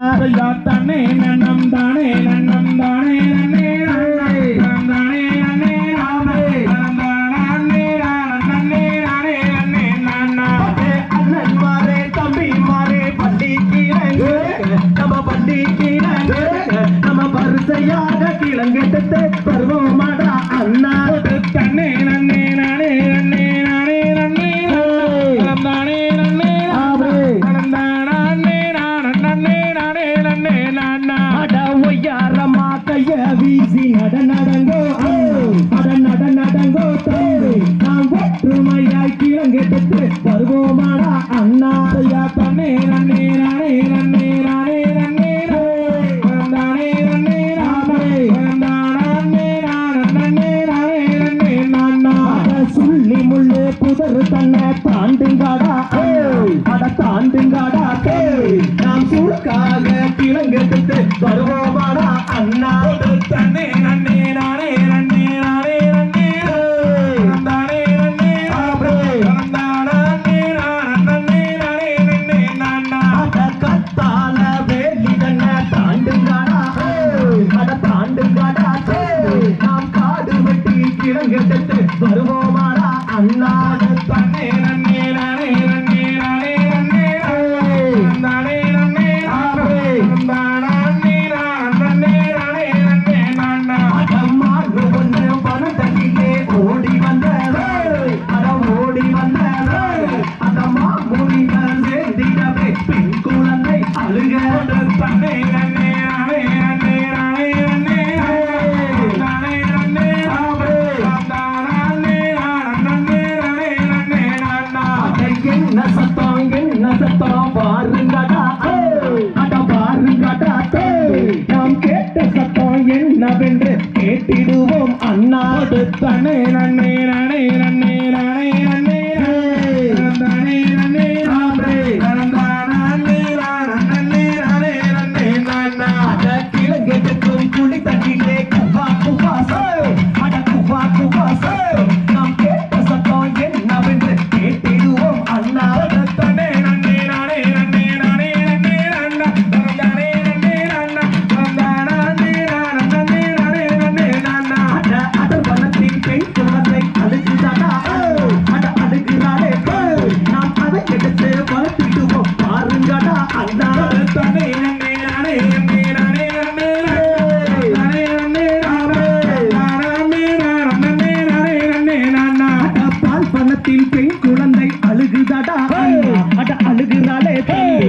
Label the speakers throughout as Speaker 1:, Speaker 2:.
Speaker 1: தானே நன்னம் தானே நன்னம் தானே நன்னம்
Speaker 2: அட ஒய்யாரமா கைய வீசி அட நடங்கோ அட நட நடங்கோ தம்பி. நாம் ஒற்றுமையாய் கிழங்கு பெற்று வருவோமாடா. அண்ணா
Speaker 1: ஐயா தன்னே நன்னே நானே நன்னே நானே நன்னே நானே நன்னே நானே நானே நானே நானே.
Speaker 2: நானா சொல்லி முள்ளு புதர் தாண்டுங்காடா. அட தாண்டுங்காடா. என்ன சத்தம் என்ன சத்தம் பாருங்கடா. அட பாருங்கடா. நாம் கேட்ட சத்தம் என்னவென்று கேட்டிடுவோம். அண்ணாடு
Speaker 1: தனே நன்னே நனே நன்னே நனே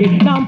Speaker 2: எல்லாம்